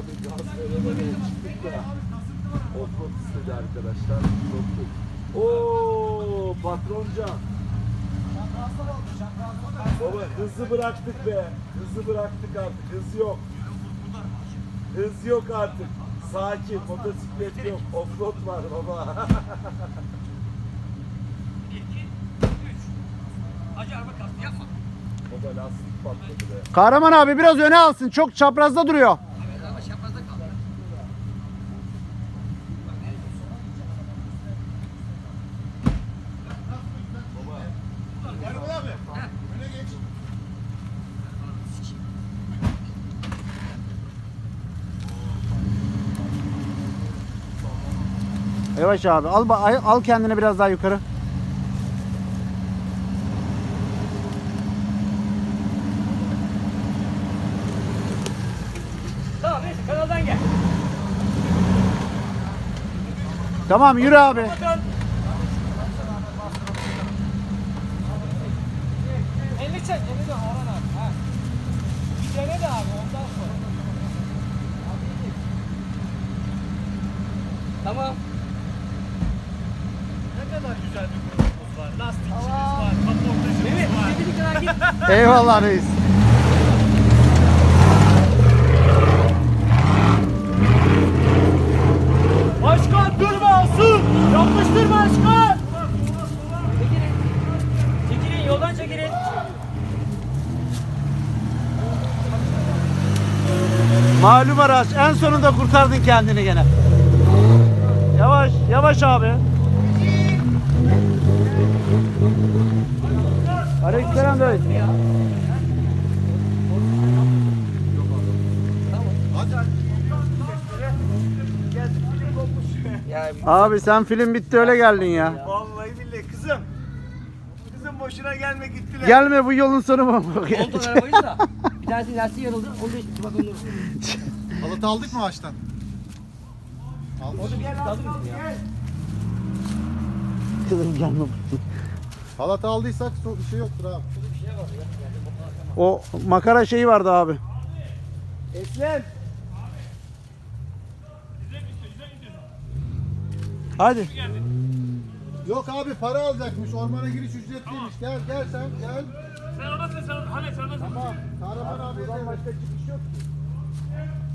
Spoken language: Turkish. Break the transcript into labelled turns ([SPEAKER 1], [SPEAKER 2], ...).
[SPEAKER 1] abi gaz verememeye çıktık da. Offroad istedi arkadaşlar. Soktuk. Oo patronca. Baba hızı bıraktık be. Hızı bıraktık artık. Hız yok. Hız yok artık. Sakin. Motosiklet yok. Offroad var baba.
[SPEAKER 2] Kahraman abi biraz öne alsın. Çok çaprazda duruyor. Yavaş abi. Al al kendini biraz daha yukarı.
[SPEAKER 3] Tamam neyse kanaldan gel.
[SPEAKER 2] Tamam yürü abi.
[SPEAKER 3] Dön. 50 çek, 50 de Orhan abi. Ha. Bir dene de abi ondan sonra. Tamam.
[SPEAKER 4] Ne kadar güzel bir grubumuz var. Lastikçimiz var, kaportacımız
[SPEAKER 3] Mehmet,
[SPEAKER 4] var.
[SPEAKER 3] istediğin kadar git.
[SPEAKER 2] Eyvallah reis.
[SPEAKER 4] Başkan durma Asun! Yapıştır başkan!
[SPEAKER 3] Çekilin. Çekilin, yoldan çekilin.
[SPEAKER 2] Malum araç. En sonunda kurtardın kendini gene. Yavaş, yavaş abi. Aleykümselam dayı.
[SPEAKER 3] Ya
[SPEAKER 2] Abi sen film bitti öyle geldin ya.
[SPEAKER 4] Vallahi billahi kızım. Kızım boşuna gelme gittiler.
[SPEAKER 2] Gelme bu yolun sonu mu?
[SPEAKER 3] Oldu arabayı da. Bir tanesi lastiği yarıldı. Onu da bak onu.
[SPEAKER 5] Halatı aldık mı ağaçtan? Aldık.
[SPEAKER 3] Kaldı mı ya?
[SPEAKER 2] Kızım gelme.
[SPEAKER 5] Halatı aldıysak so- bir şey yoktur abi.
[SPEAKER 2] O makara şeyi vardı abi.
[SPEAKER 4] Eslem.
[SPEAKER 2] Hadi.
[SPEAKER 5] Yok abi para alacakmış. Ormana giriş ücretliymiş. Gel gel sen gel.
[SPEAKER 4] Sen anlatın sen Hamet sen anlatın.
[SPEAKER 5] Tamam. Kahraman abi. Buradan başka çıkış yok ki.